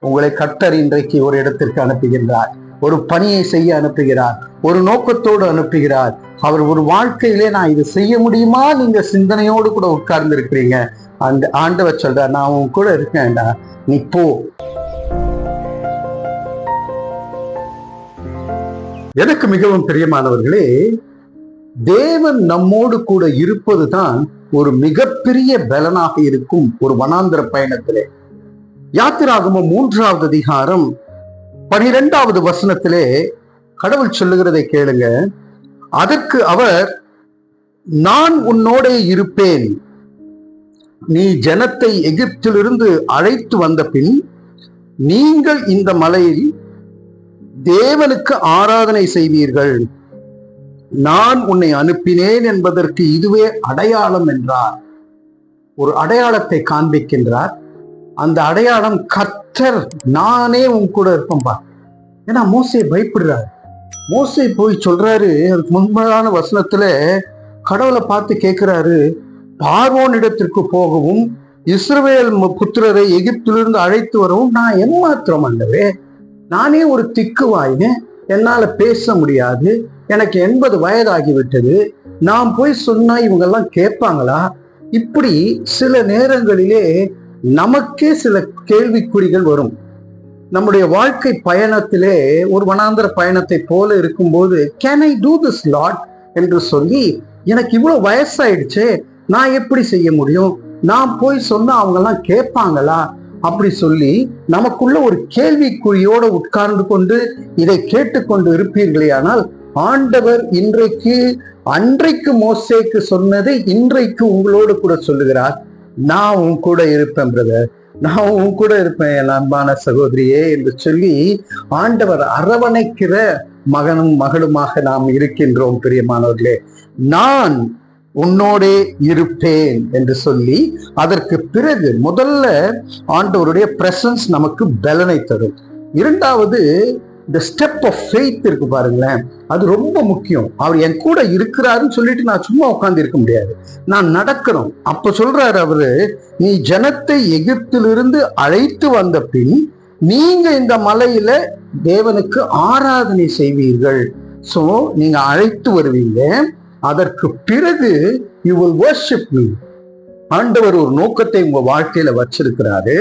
உங்களை கர்த்தர் இன்றைக்கு ஒரு இடத்திற்கு அனுப்புகின்றார் ஒரு பணியை செய்ய அனுப்புகிறார். ஒரு நோக்கத்தோடு அனுப்புகிறார். அவர் ஒரு வாழ்க்கையிலே நான் இது செய்ய முடியுமா? நீங்க சிந்தனையோடு கூட உட்கார்ந்து இருக்கிறீங்க அந்த ஆண்டவர் சொல்றார் நான் உன் கூட இருக்கேன்டா. நீ போ. எனக்கு மிகவும் பிரியமானவர்களே தேவன் நம்மோடு கூட இருப்பதுதான் ஒரு மிகப்பெரிய பலனாக இருக்கும் ஒரு வனாந்திர பயணத்திலே. யாத்திராகமம் மூன்றாவது அதிகாரம் பனிரெண்டாவது வசனத்திலே கடவுள் சொல்லுகிறதை கேளுங்க. அதற்கு அவர் நான் உன்னோடே இருப்பேன். நீ ஜனத்தை எகிப்திலிருந்து அழைத்து வந்த பின் நீங்கள் இந்த மலையில் தேவனுக்கு ஆராதனை செய்வீர்கள். நான் உன்னை அனுப்பினேன் என்பதற்கு இதுவே அடையாளம் என்றார். ஒரு அடையாளத்தை காண்பிக்கின்றார். அந்த அடையாளம் கர்த்தர் நானே உன் கூட இருப்பேன்பா. ஏன்னா மோசே பயப்படுறாரு. மோசை போய் சொல்றாரு அதுக்கு முன்பதான வசனத்துல கடவுளை பார்த்து கேட்கிறாரு பார்வோன் இடத்திற்கு போகவும் இஸ்ரவேல் புத்திரரை எகிப்திலிருந்து அழைத்து வரவும் நான் எம்மாத்திரம் அல்லவே நானே ஒரு திக்குவாயினே என்னால பேச முடியாது எனக்கு எண்பது வயதாகிவிட்டது. நான் போய் சொன்னா இவங்கெல்லாம் கேட்பாங்களா? இப்படி சில நேரங்களிலே நமக்கே சில கேள்விக்குறிகள் வரும். நம்முடைய வாழ்க்கை பயணத்திலே ஒரு வனாந்தர பயணத்தை போல இருக்கும்போது can I do this lot என்று சொல்லி எனக்கு இவ்வளவு வயசாயிடுச்சே நான் எப்படி செய்ய முடியும்? நான் போய் சொன்னா அவங்கெல்லாம் கேட்பாங்களா? அப்படி சொல்லி நமக்குள்ள ஒரு கேள்விக்குறியோட உட்கார்ந்து கொண்டு இதை கேட்டுக்கொண்டு இருப்பீர்களே ஆனால் ஆண்டவர் இன்றைக்கு அன்றைக்கு மோசேக்கு சொன்னதை இன்றைக்கு உங்களோடு கூட சொல்லுகிறார். நான் உன் கூட இருப்பேன் பிரதர் நான் உன் கூட இருப்பேன் என் அன்பான சகோதரியே என்று சொல்லி ஆண்டவர் அரவணைக்கிற மகனும் மகளுமாக நாம் இருக்கின்றோம் பிரியமானவர்களே. நான் உன்னோடே இருப்பேன் என்று சொல்லி அதற்கு பிறகு முதல்ல ஆண்டவருடைய பிரசன்ஸ் நமக்கு பலனை தரும். இரண்டாவது இந்த ஸ்டெப் ஆஃப் ஃபெய்த் இருக்கு பாருங்களேன். அது ரொம்ப முக்கியம். அவர் என் கூட இருக்கிறாருன்னு சொல்லிட்டு நான் சும்மா உட்கார்ந்து இருக்க முடியாது. நான் நடக்கணும் அப்ப சொல்றாரு அவரு நீ ஜனத்தை எகிப்திலிருந்து அழைத்து வந்த பின் நீங்க இந்த மலையில தேவனுக்கு ஆராதனை செய்வீர்கள். சோ நீங்க அழைத்து வருவீங்க. அதற்கு பிறகு யூ வில் வர்ஷிப் மீ ஆண்டவர் ஒரு நோக்கத்தை உங்க வாழ்க்கையில வச்சிருக்கிறாரு.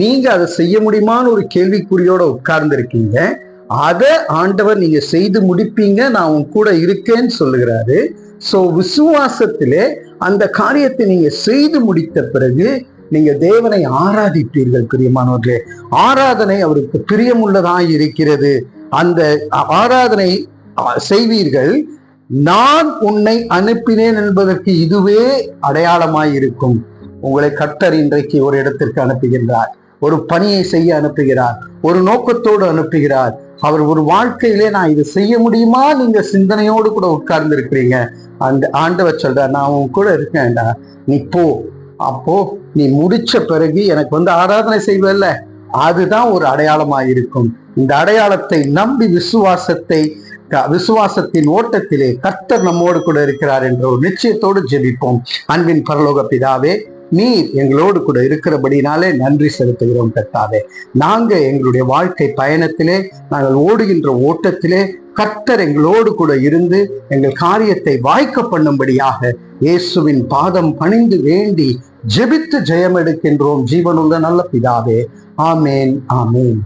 நீங்க அதை செய்ய முடியுமான்னு ஒரு கேள்விக்குறியோட உட்கார்ந்து இருக்கீங்க அதை ஆண்டவர் நீங்க செய்து முடிப்பீங்க நான் உன் கூட இருக்கேன்னு சொல்லுகிறாரு. சோ விசுவாசத்திலே அந்த காரியத்தை நீங்க செய்து முடித்த பிறகு நீங்க தேவனை ஆராதிப்பீர்கள் பிரியமானவர்களே. ஆராதனை அவருக்கு பிரியமுள்ளதாய் இருக்கிறது. அந்த ஆராதனை செய்வீர்கள் நான் உன்னை அனுப்பினேன் என்பதற்கு இதுவே அடையாளமாய் இருக்கும். உங்களை கட்டர் இன்றைக்கு ஒரு இடத்திற்கு அனுப்புகின்றார் ஒரு பணியை செய்ய அனுப்புகிறார் ஒரு நோக்கத்தோடு அனுப்புகிறார். அவர் ஒரு வாழ்க்கையிலே நான் இது செய்ய முடியுமா? நீங்க சிந்தனையோடு கூட உட்கார்ந்து இருக்கிறீங்க அந்த ஆண்டவர் சொல்றா நான் உன் கூட இருக்கேன்டா. நீ போ. அப்போ நீ முடிச்ச பிறகு எனக்கு வந்து ஆராதனை செய்வல்ல. அதுதான் ஒரு அடையாளமா இருக்கும். இந்த அடையாளத்தை நம்பி விசுவாசத்தை க- விசுவாசத்தின் ஓட்டத்திலே கர்த்தர் நம்மோடு கூட இருக்கிறார் என்ற ஒரு நிச்சயத்தோடு ஜெபிப்போம். அன்பின் பரலோக பிதாவே நீர் எங்களோடு கூட இருக்கிறபடினாலே நன்றி செலுத்துகிறோம் கர்த்தாவே. நாங்க எங்களுடைய வாழ்க்கை பயணத்திலே நாங்கள் ஓடுகின்ற ஓட்டத்திலே கர்த்தர் எங்களோடு கூட இருந்து எங்கள் காரியத்தை வாய்க்க பண்ணும்படியாக இயேசுவின் பாதம் பணிந்து வேண்டி ஜெபித்து ஜெயம் எடுக்கின்றோம் ஜீவனுள்ள நல்ல பிதாவே. ஆமேன் ஆமேன்.